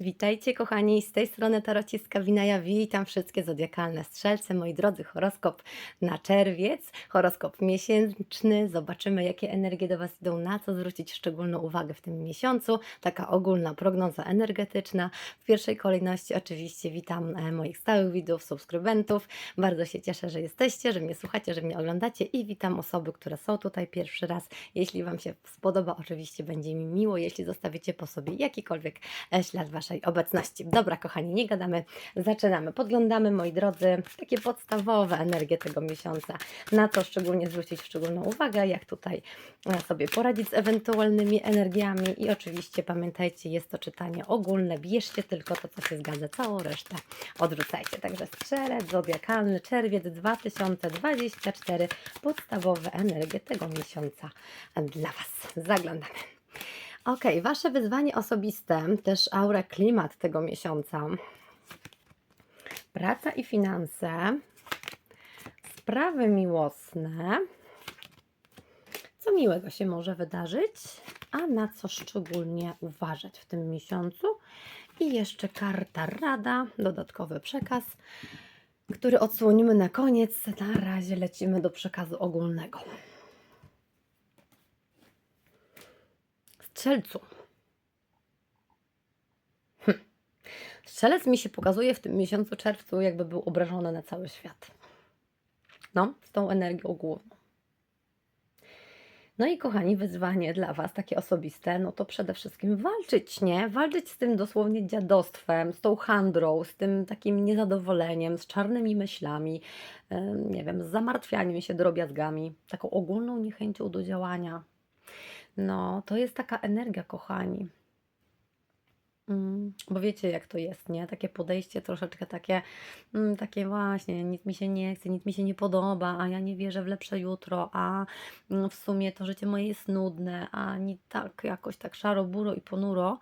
Witajcie kochani, z tej strony Tarociska Winaja. Witam wszystkie zodiakalne strzelce, moi drodzy, horoskop na czerwiec, horoskop miesięczny. Zobaczymy, jakie energie do Was idą, na co zwrócić szczególną uwagę w tym miesiącu. Taka ogólna prognoza energetyczna. W pierwszej kolejności oczywiście witam e, moich stałych widzów, subskrybentów. Bardzo się cieszę, że jesteście, że mnie słuchacie, że mnie oglądacie i witam osoby, które są tutaj pierwszy raz. Jeśli Wam się spodoba, oczywiście będzie mi miło, jeśli zostawicie po sobie jakikolwiek e, ślad Waszej obecności. Dobra, kochani, nie gadamy, zaczynamy. Podglądamy, moi drodzy, takie podstawowe energie tego miesiąca. Na co szczególnie zwrócić szczególną uwagę, jak tutaj e, sobie poradzić z ewentualnymi energiami i oczywiście pamiętajcie, jest to czytanie ogólne, bierzcie tylko to, co się zgadza, całą resztę odrzucajcie. Także strzelec, zodiakalny, czerwiec 2024, podstawowe energie tego miesiąca dla Was. Zaglądamy. Ok, Wasze wyzwanie osobiste, też aura, klimat tego miesiąca. Praca i finanse, sprawy miłosne. Co miłego się może wydarzyć, a na co szczególnie uważać w tym miesiącu? I jeszcze karta rada, dodatkowy przekaz, który odsłonimy na koniec. Na razie lecimy do przekazu ogólnego. Strzelcu. Hm. Strzelec mi się pokazuje w tym miesiącu czerwcu, jakby był obrażony na cały świat. No, z tą energią główną. No i kochani, wyzwanie dla Was, takie osobiste, no to przede wszystkim walczyć, nie? Walczyć z tym dosłownie dziadostwem, z tą handrą, z tym takim niezadowoleniem, z czarnymi myślami, nie wiem, z zamartwianiem się drobiazgami, taką ogólną niechęcią do działania. No, to jest taka energia, kochani. Mm, bo wiecie, jak to jest, nie? Takie podejście troszeczkę takie, mm, takie właśnie, nic mi się nie chce, nic mi się nie podoba, a ja nie wierzę w lepsze jutro, a mm, w sumie to życie moje jest nudne, a nie tak jakoś tak szaro, buro i ponuro,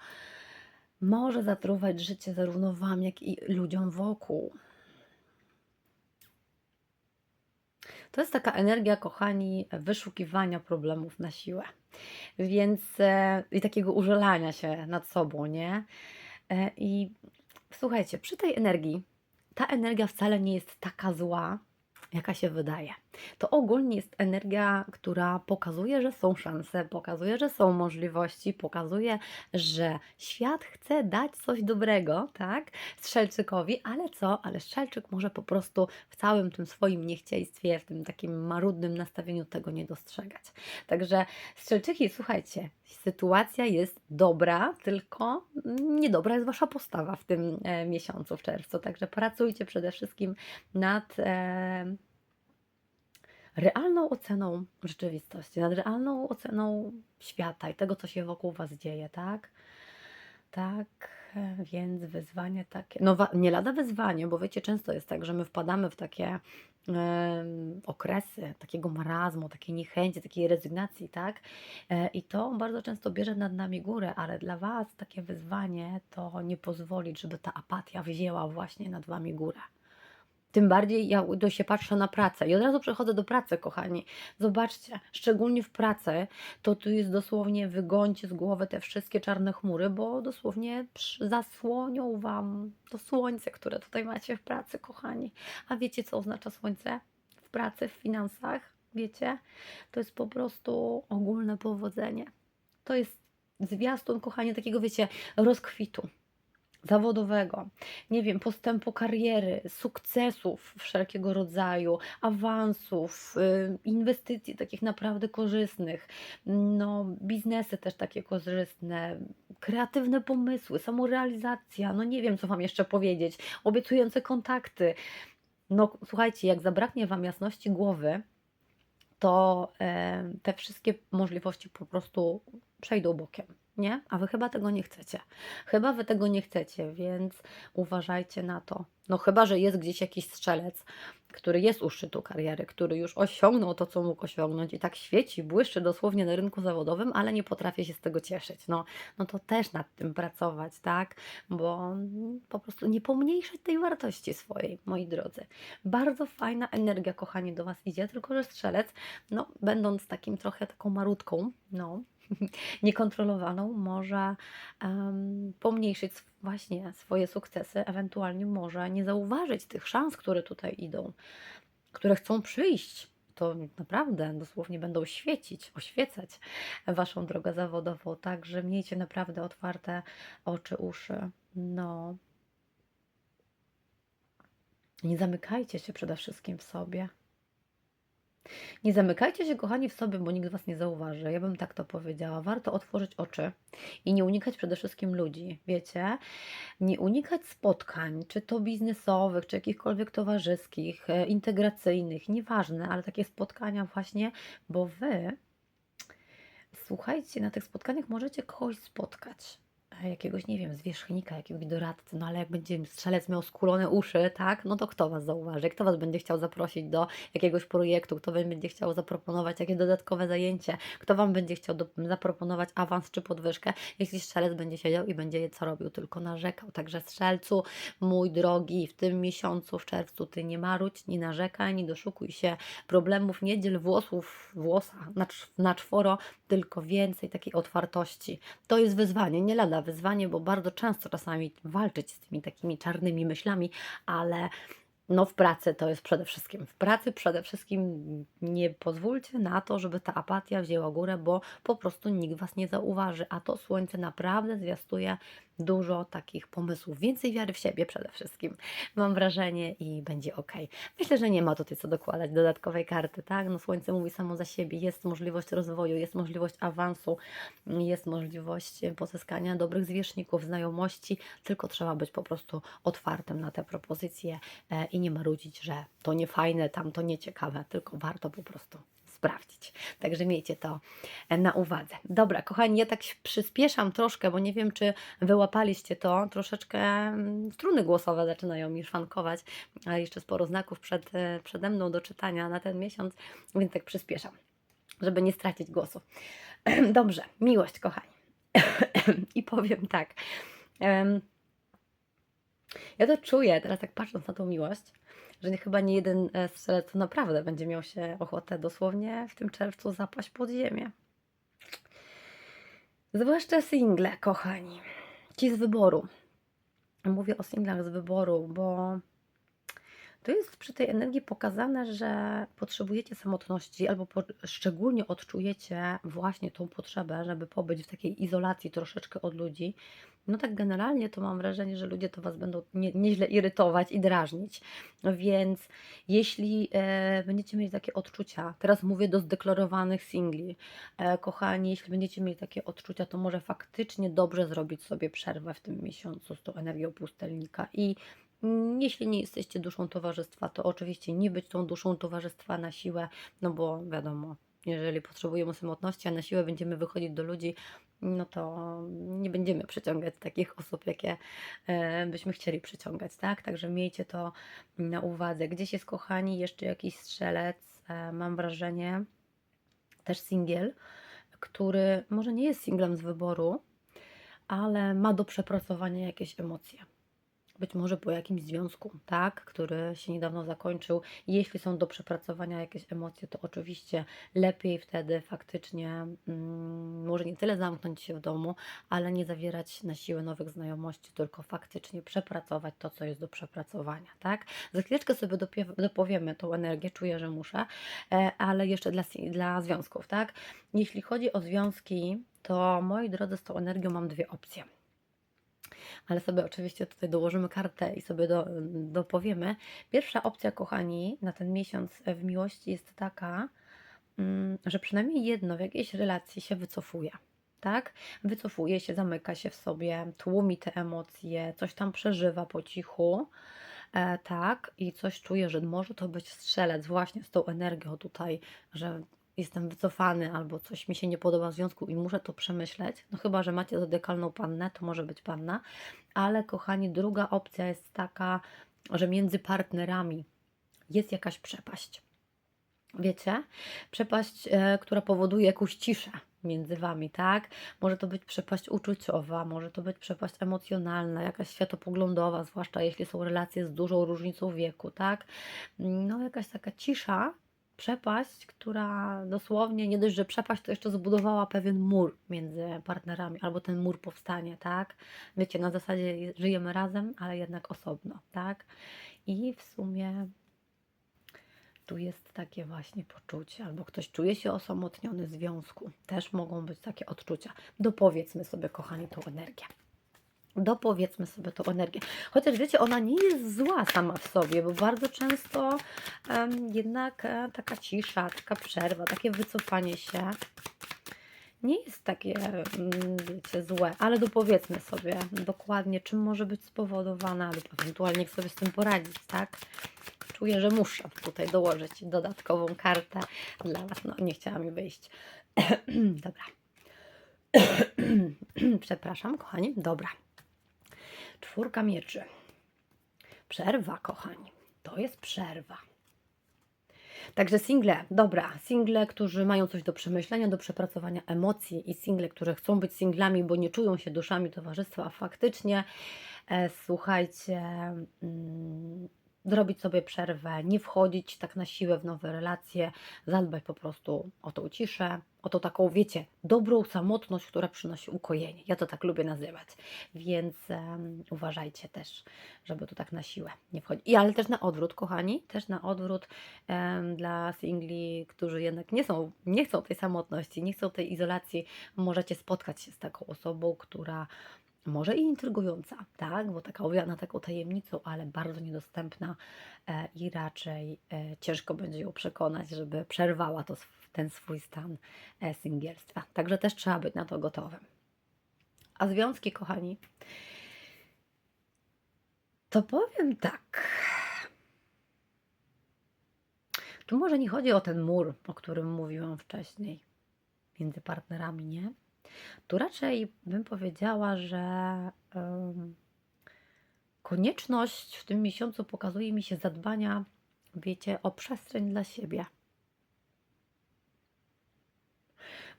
może zatruwać życie zarówno Wam, jak i ludziom wokół. To jest taka energia, kochani, wyszukiwania problemów na siłę. Więc e, i takiego użalania się nad sobą, nie? E, I słuchajcie, przy tej energii, ta energia wcale nie jest taka zła, jaka się wydaje. To ogólnie jest energia, która pokazuje, że są szanse, pokazuje, że są możliwości, pokazuje, że świat chce dać coś dobrego, tak, Strzelczykowi, ale co? Ale Strzelczyk może po prostu w całym tym swoim niechciejstwie, w tym takim marudnym nastawieniu tego nie dostrzegać. Także Strzelczyki, słuchajcie, sytuacja jest dobra, tylko niedobra jest Wasza postawa w tym e, miesiącu, w czerwcu. Także pracujcie przede wszystkim nad e, realną oceną rzeczywistości, nad realną oceną świata i tego, co się wokół Was dzieje, tak? Tak, więc wyzwanie takie, no nie lada wyzwanie, bo wiecie, często jest tak, że my wpadamy w takie okresy takiego marazmu, takiej niechęci, takiej rezygnacji, tak? E, I to bardzo często bierze nad nami górę, ale dla Was takie wyzwanie to nie pozwolić, żeby ta apatia wzięła właśnie nad Wami górę. Tym bardziej ja do się patrzę na pracę i od razu przechodzę do pracy, kochani. Zobaczcie, szczególnie w pracy, to tu jest dosłownie wygońcie z głowy te wszystkie czarne chmury, bo dosłownie zasłonią Wam to słońce, które tutaj macie w pracy, kochani. A wiecie, co oznacza słońce w pracy, w finansach? Wiecie? To jest po prostu ogólne powodzenie. To jest zwiastun, kochani, takiego, wiecie, rozkwitu zawodowego, nie wiem, postępu kariery, sukcesów wszelkiego rodzaju, awansów, y, inwestycji takich naprawdę korzystnych, no, biznesy też takie korzystne, kreatywne pomysły, samorealizacja, no nie wiem, co Wam jeszcze powiedzieć, obiecujące kontakty. No, słuchajcie, jak zabraknie Wam jasności głowy, to e, te wszystkie możliwości po prostu przejdą bokiem, nie? A wy chyba tego nie chcecie. Chyba wy tego nie chcecie, więc uważajcie na to. No chyba, że jest gdzieś jakiś strzelec, który jest u szczytu kariery, który już osiągnął to, co mógł osiągnąć i tak świeci, błyszczy dosłownie na rynku zawodowym, ale nie potrafi się z tego cieszyć. No, no to też nad tym pracować, tak? Bo po prostu nie pomniejszać tej wartości swojej, moi drodzy. Bardzo fajna energia, kochani, do Was idzie, tylko że strzelec, no, będąc takim trochę taką marutką, no, niekontrolowaną może em, pomniejszyć właśnie swoje sukcesy, ewentualnie może nie zauważyć tych szans, które tutaj idą, które chcą przyjść. To naprawdę dosłownie będą świecić, oświecać Waszą drogę zawodową. Także miejcie naprawdę otwarte oczy, uszy. No, nie zamykajcie się przede wszystkim w sobie. Nie zamykajcie się, kochani, w sobie, bo nikt Was nie zauważy. Ja bym tak to powiedziała. Warto otworzyć oczy i nie unikać przede wszystkim ludzi, wiecie? Nie unikać spotkań, czy to biznesowych, czy jakichkolwiek towarzyskich, e, integracyjnych, nieważne, ale takie spotkania właśnie, bo Wy, słuchajcie, na tych spotkaniach możecie kogoś spotkać. E, Jakiegoś, nie wiem, zwierzchnika, jakiegoś doradcy, no ale jak będzie strzelec miał skulone uszy, tak, no to kto Was zauważy? Kto Was będzie chciał zaprosić do jakiegoś projektu? Kto Wam będzie chciał zaproponować jakieś dodatkowe zajęcie? Kto Wam będzie chciał do, zaproponować awans czy podwyżkę, jeśli strzelec będzie siedział i będzie je co robił, tylko narzekał. Także strzelcu, mój drogi, w tym miesiącu, w czerwcu, Ty nie marudź, nie narzekaj, nie doszukuj się problemów, nie dziel włosów, włosa na, na czworo, tylko więcej takiej otwartości. To jest wyzwanie, nie lada wyzwanie, bo bardzo często czasami walczyć z tymi takimi czarnymi myślami, ale no w pracy to jest przede wszystkim. W pracy przede wszystkim nie pozwólcie na to, żeby ta apatia wzięła górę, bo po prostu nikt Was nie zauważy, a to słońce naprawdę zwiastuje dużo takich pomysłów. Więcej wiary w siebie przede wszystkim. Mam wrażenie i będzie ok. Myślę, że nie ma tutaj co dokładać dodatkowej karty, tak? No słońce mówi samo za siebie. Jest możliwość rozwoju, jest możliwość awansu, jest możliwość pozyskania dobrych zwierzchników, znajomości, tylko trzeba być po prostu otwartym na te propozycje e, i nie marudzić, że to nie fajne, tam to nieciekawe, tylko warto po prostu sprawdzić. Także miejcie to e, na uwadze. Dobra, kochani, ja tak przyspieszam troszkę, bo nie wiem, czy wyłapaliście to. Troszeczkę mm, struny głosowe zaczynają mi szwankować, a jeszcze sporo znaków przed, e, przede mną do czytania na ten miesiąc, więc tak przyspieszam, żeby nie stracić głosu. Dobrze, miłość, kochani. I powiem tak. ja to czuję, teraz tak patrząc na tą miłość, że nie, chyba nie jeden e, strzelec to naprawdę będzie miał się ochotę dosłownie w tym czerwcu zapaść pod ziemię. Zwłaszcza single, kochani. Ci z wyboru. Mówię o singlach z wyboru, bo to jest przy tej energii pokazane, że potrzebujecie samotności, albo po, szczególnie odczujecie właśnie tą potrzebę, żeby pobyć w takiej izolacji troszeczkę od ludzi. No tak generalnie to mam wrażenie, że ludzie to Was będą nie, nieźle irytować i drażnić. Więc jeśli e, będziecie mieli takie odczucia, teraz mówię do zdeklarowanych singli, e, kochani, jeśli będziecie mieli takie odczucia, to może faktycznie dobrze zrobić sobie przerwę w tym miesiącu z tą energią pustelnika i Jeśli nie jesteście duszą towarzystwa, to oczywiście nie być tą duszą towarzystwa na siłę, no bo wiadomo, jeżeli potrzebujemy samotności, a na siłę będziemy wychodzić do ludzi, no to nie będziemy przyciągać takich osób, jakie e, byśmy chcieli przyciągać, tak? Także miejcie to na uwadze. Gdzieś jest, kochani, jeszcze jakiś strzelec, e, mam wrażenie, też singiel, który może nie jest singlem z wyboru, ale ma do przepracowania jakieś emocje być może po jakimś związku, tak, który się niedawno zakończył. Jeśli są do przepracowania jakieś emocje, to oczywiście lepiej wtedy faktycznie mm, może nie tyle zamknąć się w domu, ale nie zawierać na siłę nowych znajomości, tylko faktycznie przepracować to, co jest do przepracowania, tak. Za chwileczkę sobie dopowiemy tą energię, czuję, że muszę, e, ale jeszcze dla, dla związków, tak. Jeśli chodzi o związki, to moi drodzy, z tą energią mam dwie opcje ale sobie oczywiście tutaj dołożymy kartę i sobie do, dopowiemy. Pierwsza opcja, kochani, na ten miesiąc w miłości jest taka, mm, że przynajmniej jedno w jakiejś relacji się wycofuje. Tak? Wycofuje się, zamyka się w sobie, tłumi te emocje, coś tam przeżywa po cichu. E, tak, i coś czuję, że może to być strzelec właśnie z tą energią tutaj, że jestem wycofany albo coś mi się nie podoba w związku i muszę to przemyśleć. No chyba, że macie zodykalną pannę, to może być panna, ale kochani, druga opcja jest taka, że między partnerami jest jakaś przepaść. Wiecie? Przepaść, e, która powoduje jakąś ciszę między wami, tak? Może to być przepaść uczuciowa, może to być przepaść emocjonalna, jakaś światopoglądowa, zwłaszcza jeśli są relacje z dużą różnicą wieku, tak? No, jakaś taka cisza, przepaść, która dosłownie nie dość, że przepaść, to jeszcze zbudowała pewien mur między partnerami, albo ten mur powstanie, tak? Wiecie, na zasadzie żyjemy razem, ale jednak osobno, tak? I w sumie tu jest takie właśnie poczucie, albo ktoś czuje się osamotniony w związku. Też mogą być takie odczucia. Dopowiedzmy sobie, kochani, tą energię. Dopowiedzmy sobie tą energię. Chociaż wiecie, ona nie jest zła sama w sobie, bo bardzo często em, jednak e, taka cisza, taka przerwa, takie wycofanie się nie jest takie, mm, wiecie, złe, ale dopowiedzmy sobie dokładnie, czym może być spowodowana, lub ewentualnie jak sobie z tym poradzić, tak? Czuję, że muszę tutaj dołożyć dodatkową kartę dla Was. No, nie chciała mi wyjść. Dobra. Przepraszam, kochani. Dobra. Czwórka mieczy. Przerwa, kochani. To jest przerwa. Także single, dobra, single, którzy mają coś do przemyślenia, do przepracowania emocji i single, którzy chcą być singlami, bo nie czują się duszami towarzystwa, faktycznie, e, słuchajcie, mm, zrobić sobie przerwę, nie wchodzić tak na siłę w nowe relacje, zadbać po prostu o tą ciszę, o tą taką, wiecie, dobrą samotność, która przynosi ukojenie. Ja to tak lubię nazywać, więc em, uważajcie też, żeby tu tak na siłę nie wchodzić. I ale też na odwrót, kochani, też na odwrót em, dla singli, którzy jednak nie są, nie chcą tej samotności, nie chcą tej izolacji, możecie spotkać się z taką osobą, która może i intrygująca, tak, bo taka owiana taką tajemnicą, ale bardzo niedostępna e, i raczej e, ciężko będzie ją przekonać, żeby przerwała to, ten swój stan e, singielstwa. Także też trzeba być na to gotowym. A związki, kochani, to powiem tak. Tu może nie chodzi o ten mur, o którym mówiłam wcześniej, między partnerami, nie? Tu raczej bym powiedziała, że em, konieczność w tym miesiącu pokazuje mi się zadbania, wiecie, o przestrzeń dla siebie.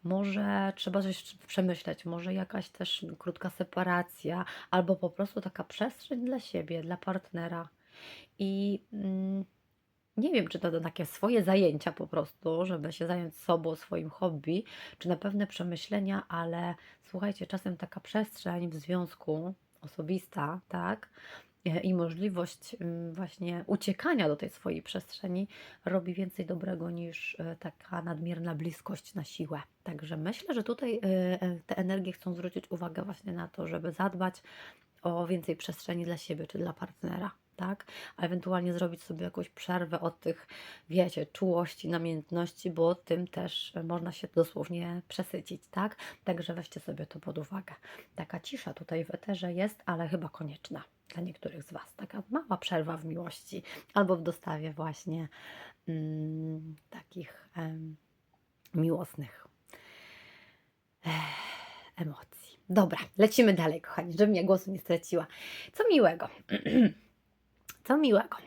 Może trzeba coś przemyśleć, może jakaś też krótka separacja, albo po prostu taka przestrzeń dla siebie, dla partnera. I mm, nie wiem, czy to to takie swoje zajęcia po prostu, żeby się zająć sobą, swoim hobby, czy na pewne przemyślenia, ale słuchajcie, czasem taka przestrzeń w związku osobista, tak? e, I możliwość mm, właśnie uciekania do tej swojej przestrzeni robi więcej dobrego niż e, taka nadmierna bliskość na siłę. Także myślę, że tutaj e, te energie chcą zwrócić uwagę właśnie na to, żeby zadbać o więcej przestrzeni dla siebie czy dla partnera, tak? A ewentualnie zrobić sobie jakąś przerwę od tych, wiecie, czułości, namiętności, bo tym też e, można się dosłownie przesycić, tak? Także weźcie sobie to pod uwagę. Taka cisza tutaj w eterze jest, ale chyba konieczna dla niektórych z Was. Taka mała przerwa w miłości albo w dostawie właśnie mm, takich em, miłosnych eh, emocji. Dobra, lecimy dalej, kochani, żebym ja głosu nie straciła. Co miłego? Co miłego?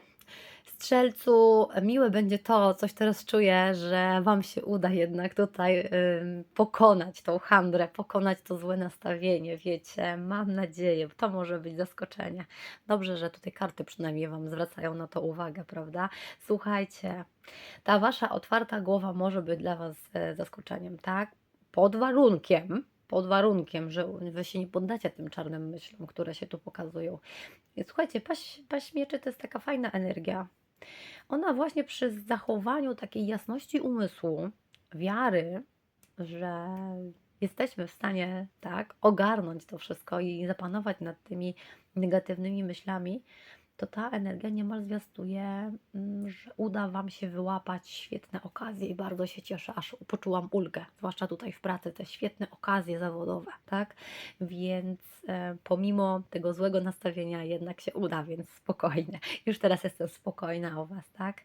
Strzelcu, miłe będzie to, coś teraz czuję, że Wam się uda jednak tutaj pokonać tą handrę, pokonać to złe nastawienie, wiecie, mam nadzieję, to może być zaskoczenie. Dobrze, że tutaj karty przynajmniej Wam zwracają na to uwagę, prawda? Słuchajcie, ta Wasza otwarta głowa może być dla Was e, zaskoczeniem, tak? Pod warunkiem, pod warunkiem, że Wy się nie poddacie tym czarnym myślom, które się tu pokazują. I słuchajcie, paść, paść mieczy to jest taka fajna energia. Ona właśnie przy zachowaniu takiej jasności umysłu, wiary, że jesteśmy w stanie tak ogarnąć to wszystko i zapanować nad tymi negatywnymi myślami, to ta energia niemal zwiastuje, mm, że uda Wam się wyłapać świetne okazje i bardzo się cieszę, aż poczułam ulgę, zwłaszcza tutaj w pracy, te świetne okazje zawodowe, tak? Więc e, pomimo tego złego nastawienia jednak się uda, więc spokojnie. Już teraz jestem spokojna o Was, tak?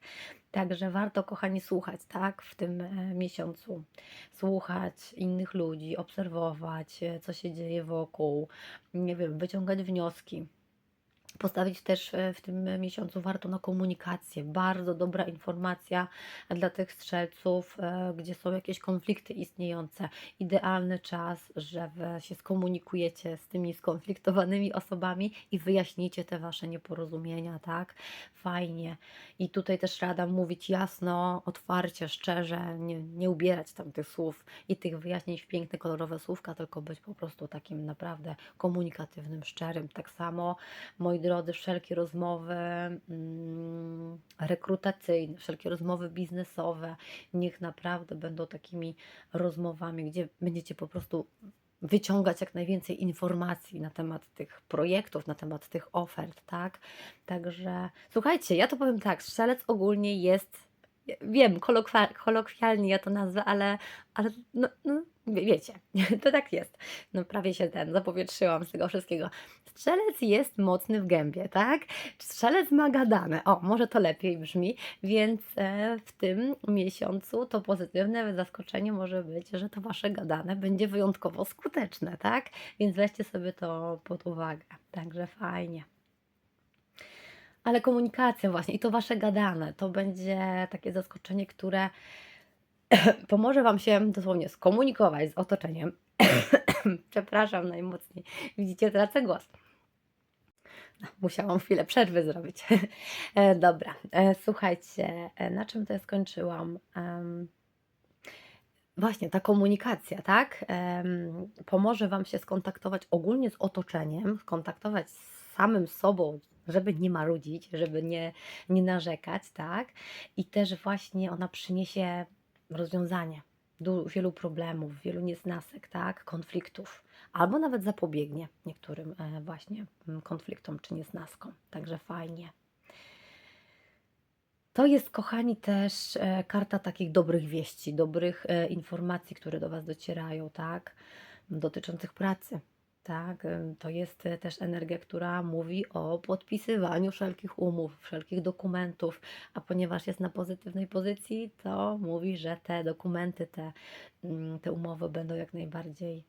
Także warto, kochani, słuchać, tak? W tym e, miesiącu. Słuchać innych ludzi, obserwować, e, co się dzieje wokół, nie wiem, wyciągać wnioski Postawić też e, w tym miesiącu warto na komunikację. Bardzo dobra informacja dla tych strzelców, e, gdzie są jakieś konflikty istniejące. Idealny czas, że się skomunikujecie z tymi skonfliktowanymi osobami i wyjaśnicie te wasze nieporozumienia, tak? Fajnie. I tutaj też rada mówić jasno, otwarcie, szczerze, nie, nie ubierać tam tych słów i tych wyjaśnień w piękne, kolorowe słówka, tylko być po prostu takim naprawdę komunikatywnym, szczerym. Tak samo, moi drodzy, wszelkie rozmowy mm, rekrutacyjne, wszelkie rozmowy biznesowe, niech naprawdę będą takimi rozmowami, gdzie będziecie po prostu wyciągać jak najwięcej informacji na temat tych projektów, na temat tych ofert, tak? Także słuchajcie, ja to powiem tak, strzelec ogólnie jest, wiem, kolokwialnie ja to nazwę, ale, ale no, no, wiecie, to tak jest. No prawie się ten, zapowietrzyłam z tego wszystkiego. Strzelec jest mocny w gębie, tak? Strzelec ma gadane, o, może to lepiej brzmi, więc e, w tym miesiącu to pozytywne zaskoczenie może być, że to wasze gadane będzie wyjątkowo skuteczne, tak? Więc weźcie sobie to pod uwagę. Także fajnie. Ale komunikacja właśnie i to wasze gadane, to będzie takie zaskoczenie, które pomoże wam się dosłownie skomunikować z otoczeniem. Przepraszam najmocniej. Widzicie, tracę głos. No, musiałam chwilę przerwy zrobić. E, Dobra, e, słuchajcie, e, na czym to ja skończyłam? Właśnie ta komunikacja, tak? Pomoże Wam się skontaktować ogólnie z otoczeniem, skontaktować z samym sobą, żeby nie marudzić, żeby nie, nie narzekać, tak? I też właśnie ona przyniesie rozwiązanie wielu problemów, wielu niesnasek, tak? Konfliktów, albo nawet zapobiegnie niektórym e, właśnie mm, konfliktom czy niesnaskom. Także fajnie. To jest, kochani, też e, karta takich dobrych wieści, dobrych e, informacji, które do Was docierają, tak? Dotyczących pracy, tak? E, To jest e, też energia, która mówi o podpisywaniu wszelkich umów, wszelkich dokumentów, a ponieważ jest na pozytywnej pozycji, to mówi, że te dokumenty, te, mm, te umowy będą jak najbardziej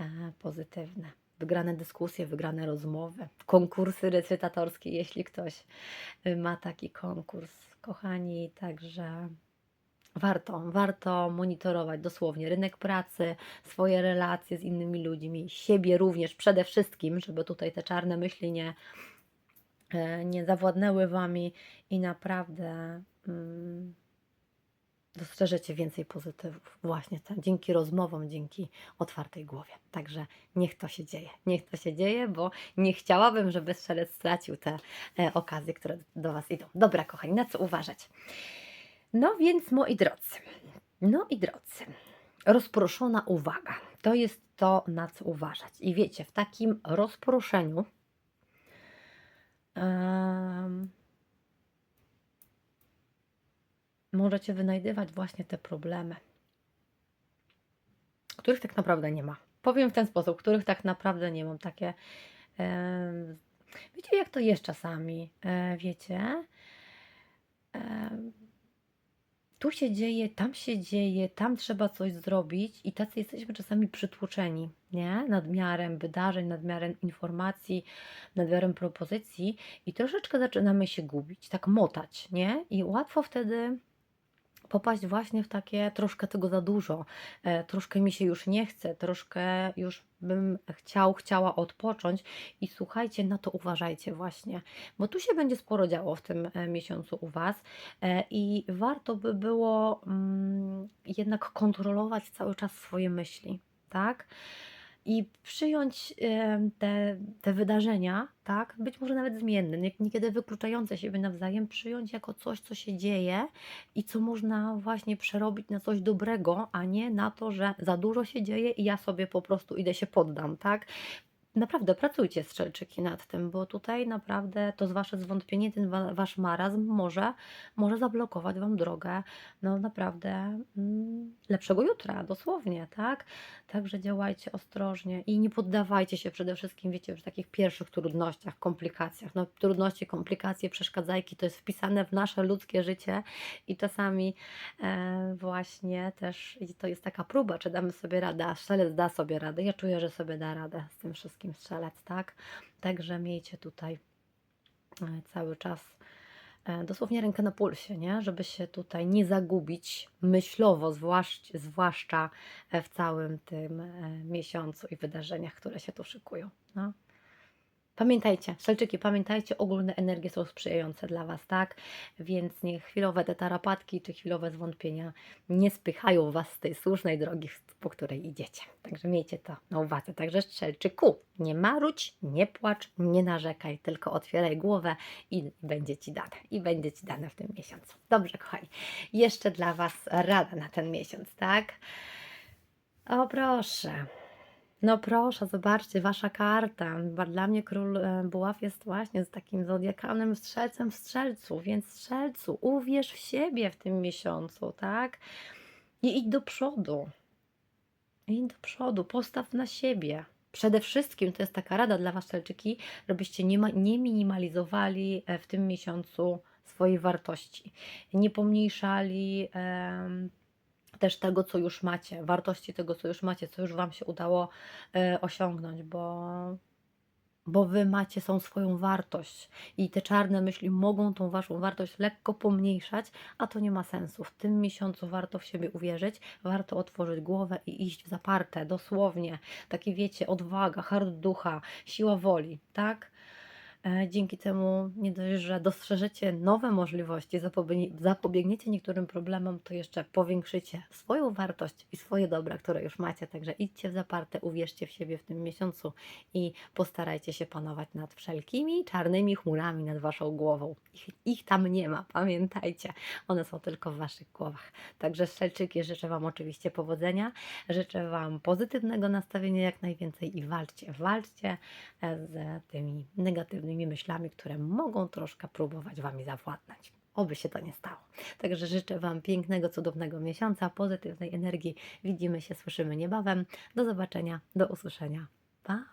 e, pozytywne. Wygrane dyskusje, wygrane rozmowy, konkursy recytatorskie, jeśli ktoś y, ma taki konkurs, kochani, także warto, warto monitorować dosłownie rynek pracy, swoje relacje z innymi ludźmi, siebie również przede wszystkim, żeby tutaj te czarne myśli nie, e, nie zawładnęły wami i naprawdę mm, dostrzeżecie więcej pozytywów właśnie tak, dzięki rozmowom, dzięki otwartej głowie. Także niech to się dzieje, niech to się dzieje, bo nie chciałabym, żeby strzelec stracił te e, okazje, które do Was idą. Dobra, kochani, na co uważać? No więc, moi drodzy, no i drodzy, rozproszona uwaga. To jest to, na co uważać. I wiecie, w takim rozproszeniu em, możecie wynajdywać właśnie te problemy, których tak naprawdę nie ma. Powiem w ten sposób, których tak naprawdę nie mam. Takie, em, wiecie, jak to jest czasami, e, wiecie? Em, tu się dzieje, tam się dzieje, tam trzeba coś zrobić i tacy jesteśmy czasami przytłoczeni, nie? Nadmiarem wydarzeń, nadmiarem informacji, nadmiarem propozycji i troszeczkę zaczynamy się gubić, tak motać, nie? I łatwo wtedy popaść właśnie w takie troszkę tego za dużo, e, troszkę mi się już nie chce, troszkę już bym chciał, chciała odpocząć. I słuchajcie, na to uważajcie właśnie, bo tu się będzie sporo działo w tym e, miesiącu u Was. E, i warto by było mm, jednak kontrolować cały czas swoje myśli, tak? I przyjąć te, te wydarzenia, tak, być może nawet zmienne, nie- niekiedy wykluczające siebie nawzajem, przyjąć jako coś, co się dzieje i co można właśnie przerobić na coś dobrego, a nie na to, że za dużo się dzieje i ja sobie po prostu idę się poddam, tak? Naprawdę pracujcie strzelczyki nad tym, bo tutaj naprawdę to wasze zwątpienie, ten wa- wasz marazm może, może zablokować wam drogę, no naprawdę mm, lepszego jutra, dosłownie, tak? Także działajcie ostrożnie i nie poddawajcie się przede wszystkim, wiecie, w takich pierwszych trudnościach, komplikacjach. No, trudności, komplikacje, przeszkadzajki to jest wpisane w nasze ludzkie życie i czasami e, właśnie też to jest taka próba, czy damy sobie radę, a strzelec da sobie radę. Ja czuję, że sobie da radę z tym wszystkim strzelec, tak? Także miejcie tutaj e, cały czas e, dosłownie rękę na pulsie, nie? Żeby się tutaj nie zagubić myślowo, zwłasz- zwłaszcza e, w całym tym miesiącu i wydarzeniach, które się tu szykują. No. Pamiętajcie, szalczyki, pamiętajcie, ogólne energie są sprzyjające dla Was, tak? Więc niech chwilowe te tarapadki czy chwilowe zwątpienia nie spychają Was z tej słusznej drogi, po której idziecie. Także miejcie to na uwadze. Także strzelczyku, nie marudź, nie płacz, nie narzekaj, tylko otwieraj głowę i będzie Ci dane. I będzie Ci dane w tym miesiącu. Dobrze, kochani. Jeszcze dla Was rada na ten miesiąc, tak? O proszę. No proszę, zobaczcie, wasza karta. Dla mnie król e, buław jest właśnie z takim zodiakalnym strzelcem w strzelcu, więc strzelcu, uwierz w siebie w tym miesiącu, tak? I idź do przodu. Idź do przodu, postaw na siebie. Przede wszystkim to jest taka rada dla Was, strzelczyki, żebyście nie, ma, nie minimalizowali e, w tym miesiącu swojej wartości. Nie pomniejszali też tego, co już macie, wartości tego, co już macie, co już Wam się udało e, osiągnąć, bo, bo Wy macie są swoją wartość i te czarne myśli mogą tą Waszą wartość lekko pomniejszać, a to nie ma sensu. W tym miesiącu warto w siebie uwierzyć, warto otworzyć głowę i iść w zaparte, dosłownie. Taki wiecie, odwaga, hard ducha, siła woli, tak? E, Dzięki temu nie dość, że dostrzeżecie nowe możliwości, zapobiegnie- zapobiegniecie niektórym problemom, to jeszcze powiększycie swoją wartość i swoje dobra, które już macie. Także idźcie w zaparte, uwierzcie w siebie w tym miesiącu i postarajcie się panować nad wszelkimi czarnymi chmurami nad waszą głową. Ich, ich tam nie ma, pamiętajcie. One są tylko w waszych głowach. Także strzelczyki, życzę wam oczywiście powodzenia, życzę wam pozytywnego nastawienia jak najwięcej i walczcie, walczcie e, z tymi negatywnymi myślami, które mogą troszkę próbować Wami zawładnąć. Oby się to nie stało. Także życzę Wam pięknego, cudownego miesiąca, pozytywnej energii. Widzimy się, słyszymy niebawem. Do zobaczenia, do usłyszenia. Pa!